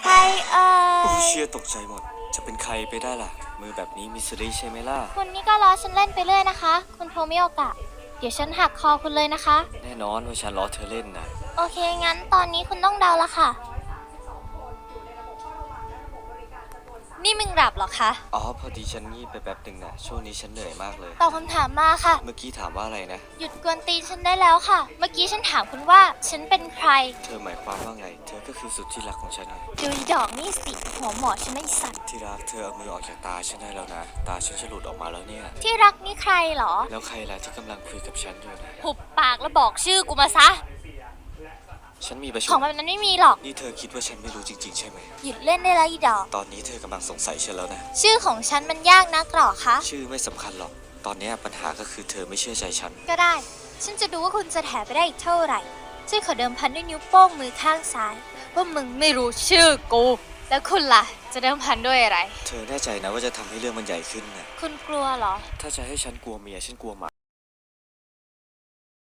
ใครเอ่โอ้ยเชียตกใจหมด จะเป็นใครไปได้ล่ะ มือแบบนี้มิสซิลี่ใช่ไหมล่ะ คุณนี่ก็ล้อฉันเล่นไปเรื่อยนะคะ คุณโทมิโอกะ เดี๋ยวฉันหักคอคุณเลยนะคะ แน่นอนว่าฉันล้อเธอเล่นนะ โอเคงั้นตอนนี้คุณต้องเดาละค่ะ นี่มึงหลับเหรอคะ อ๋อ พอดีฉันงีบไปแป๊บหนึ่งนะช่วงนี้ฉันเหนื่อยมากเลย ตอบคำถามมาค่ะ เมื่อกี้ถามว่าอะไรนะ หยุดกวนตีนฉันได้แล้วค่ะ เมื่อกี้ฉันถามคุณว่า ฉันเป็นใคร เธอหมายความว่าไง เธอก็คือสุดที่รักของฉันไงดูอีดอกนี่สิ หัวหมอฉันไม่สัตว์ ที่รักเธอเอามือออกจากตาฉันได้แล้วนะ ตาฉันจะหลุดออกมาแล้วเนี่ย ที่รักนี่ใครเหรอ แล้วใครล่ะที่กำลังคุยกับฉันอยู่นะ หุบปากแล้วบอกชื่อกูมาซะ ฉันมีประชุของมแบบนั้นไม่มีหรอก นี่เธอคิดว่าฉันไม่รู้จริง ๆ ใช่ไหม หยุดเล่นได้แล้วอีดอก ตอนนี้เธอกำลังสงสัยฉันแล้วนะ ชื่อของฉันมันยากนักหรอคะ ชื่อไม่สำคัญหรอก ตอนนี้ปัญหาก็คือเธอไม่เชื่อใจฉัน ก็ได้ ฉันจะดูว่าคุณจะแถไปได้อีกเท่าไหร่ฉันขอเดิมพันด้วยนิ้วโป้งมือข้างซ้าย ว่ามึงไม่รู้ชื่อกู แล้วคุณล่ะ จะเดิมพันด้วยอะไร เธอแน่ใจนะว่าจะทำให้เรื่องมันใหญ่ขึ้นนะคุณกลัวเหรอ ถ้าจะให้ฉันกลัวเมียฉันกลัวหมา